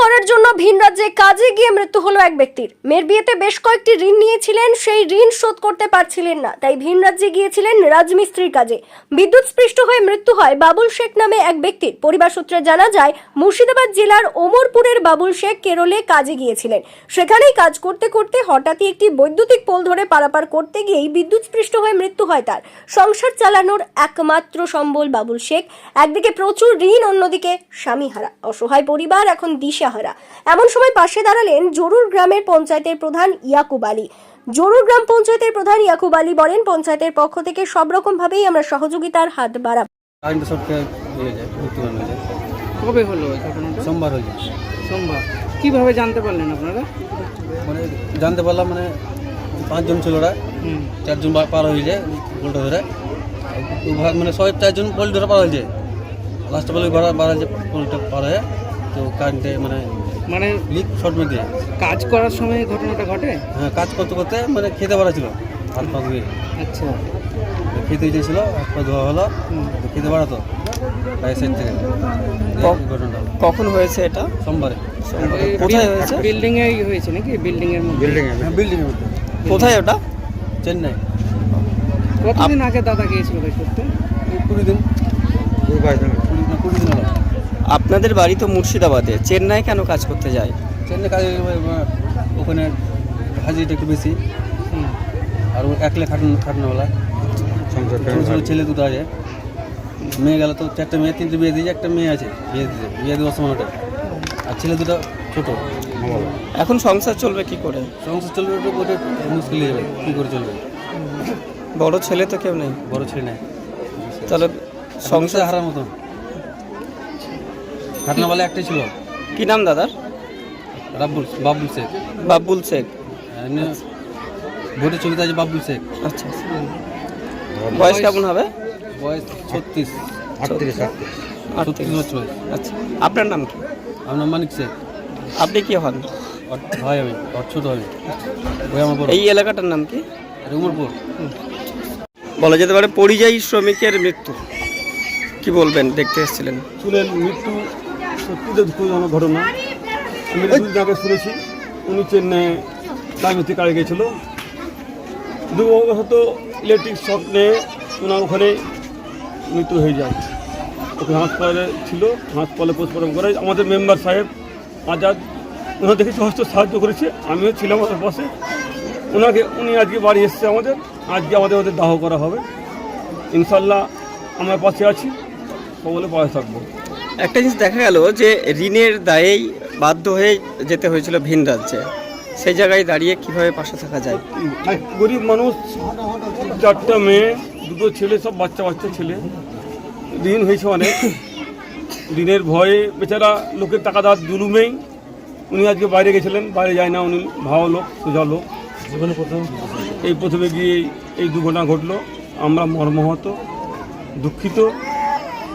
করার জন্য ভিন রাজ্যে কাজে গিয়ে মৃত্যু হলো এক ব্যক্তির। মেয়ের বিয়েতে বেশ কয়েকটি ঋণ নিয়েছিলেন, সেই ঋণ শোধ করতে পারছিলেন না। তাই ভিন রাজ্যে গিয়েছিলেন রাজমিস্ত্রির কাজে। বিদ্যুৎ স্পৃষ্ট হয়ে মৃত্যু হয় বাবুল শেখ নামে এক ব্যক্তির। পরিবার সূত্রে জানা যায়, মুর্শিদাবাদ জেলার ওমরপুরের বাবুল শেখ কেরলে কাজে গিয়েছিলেন। সেখানেই কাজ করতে করতে হঠাৎই একটি বৈদ্যুতিক পোল ধরে পারাপার করতে গিয়েই বিদ্যুৎ স্পৃষ্ট হয়ে মৃত্যু হয় তার। সংসার চালানোর একমাত্র সম্বল বাবুল শেখ। একদিকে প্রচুর ঋণ, অন্যদিকে স্বামীহারা। অসহায় পরিবার এখন দিশাহারা এমন সময় পাশে দাঁড়ালেন জরুর গ্রামের পঞ্চায়েতের প্রধান ইয়াকুব আলী। জরুর গ্রাম পঞ্চায়েতের প্রধান ইয়াকুব আলী বলেন পঞ্চায়েতের পক্ষ থেকে সব রকম ভাবেই আমরা সহযোগিতার হাত বাড়াবো। কারেন্ট শর্টকে হয়ে যায় মৃত্যুবরণ হয়ে যায়। কবে হলো এই ঘটনাটা? সোমবার হয়ে যায়। সোমবার। কীভাবে জানতে পারলেন আপনারা? মানে জানতে পারলাম মানে পাঁচজন ছিল ওরা। হুম। চারজন বা- পার হয়ে যায় ধরে। ভাগ মানে ছয় চারজন ধরে পার হয়ে যায়। লাস্টে বলে বার পোলটা পার হয়ে তো কারেন্টে মানে মানে লিক শর্ট দিয়ে কাজ করার সময় ঘটনাটা ঘটে? হ্যাঁ কাজ করতে করতে মানে খেতে পারা ছিল হাত পা ধুয়ে। আচ্ছা। খেতে গিয়েছিল হাত পা ধোয়া হলো খেতে পারাতো বাইরের সাইড থেকে। ঘটনাটা। কখন হয়েছে এটা? সোমবারে। কোথায় হয়েছে? বিল্ডিং এ হয়েছে নাকি? বিল্ডিং এর মধ্যে। হ্যাঁ বিল্ডিংয়ের মধ্যে। কোথায় ওটা? চেন্নাই। কতদিন আগে দাদা গিয়েছিল ভাই করতে কুড়ি দিন। কুড়ি দিন কুড়ি দিন হলো আপনাদের বাড়ি তো মুর্শিদাবাদে। চেন্নাই কেন কাজ করতে যায়? চেন্নাই কাজ ওখানে হাজিরিটা একটু বেশি। হুম। আর ও একলে খাটানো খাটানোওয়ালা। ছোটো ছোটো ছেলে দুটো আছে। মেয়ে গেল তো চারটে মেয়ে তিনটে বিয়ে দিয়েছে একটা মেয়ে আছে বিয়ে দিতে। বিয়ে দেওয়ার সময় ওটা। আর ছেলে দুটো ছোটো। এখন সংসার চলবে কি করে? সংসার চলবে একটু ওটা মুশকিল হয়ে যাবে। কী করে চলবে? বড় ছেলে তো কেউ নেই। বড় ছেলে নেই। তাহলে সংসার সংসার হারার মতন। খাটনাওয়ালা একটাই ছিল। কি নাম দাদার? রাব্বুল বাবুল শেখ। বাবুল শেখ। ভোটের ছবিতে আছে বাবুল শেখ। আচ্ছা আচ্ছা। বয়স কেমন হবে? বয়স ছত্রিশ। আটত্রিশ। ছত্রিশ বছর আচ্ছা আপনার নাম কি? আমার নাম মানিক শেখ। আপনি কি হন? ভাই আমি ছোট আমি। ওই আমার এই এলাকাটার নাম কি? উমরপুর। বলা যেতে পারে পরিযায়ী শ্রমিকের মৃত্যু। কি বলবেন দেখতে এসেছিলেন? শুনেন মৃত্যু সত্যি তো দুঃখজনক ঘটনা। আমি দুদিন আগে শুনেছি উনি চেন্নাই রাজমিস্ত্রি কাজে গেছিল দুর্ভাগ্যবশত ইলেকট্রিক শক নিয়ে ওনার ওখানে মৃত্যু হয়ে যায়। ওখানে হাসপাতালে ছিল হাসপাতালে পোস্টমর্টম করে আমাদের মেম্বার সাহেব আজাদ ওনার দেখে যথেষ্ট সাহায্য করেছে। আমিও ছিলাম ওনার পাশে। ওনাকে উনি আজকে বাড়ি এসছে আমাদের। আজকে আমাদের ওদের দাহ করা হবে। ইনশাল্লাহ আমরা পাশে আছি। সকলে পাশে থাকব। একটা জিনিস দেখা গেল যে ঋণের দায়েই বাধ্য হয়ে যেতে হয়েছিল ভিন রাজ্যে। সেই জায়গায় দাঁড়িয়ে কীভাবে পাশে থাকা যায়? গরিব মানুষ, চারটা মেয়ে, দুটো ছেলে, সব বাচ্চা বাচ্চা ছেলে। ঋণ হয়েছে অনেক। ঋণের ভয়ে বেচারা লোকের টাকা দেওয়ার জুলুমেই উনি আজকে বাইরে গেছিলেন। বাইরে যায় না, উনি ভালো লোক, সোজা লোক। এই প্রথমে গিয়ে এই দুর্ঘটনা ঘটলো। আমরা মর্মাহত, দুঃখিত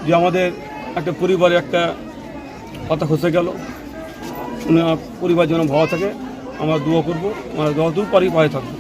যে আমাদের একটা পরিবারে একটা কথা খসে গেল। উনি আমার পরিবার যেন ভালো থাকে। আমরা দোয়া করব। আমরা যতদূর পারি পায়ে থাকব।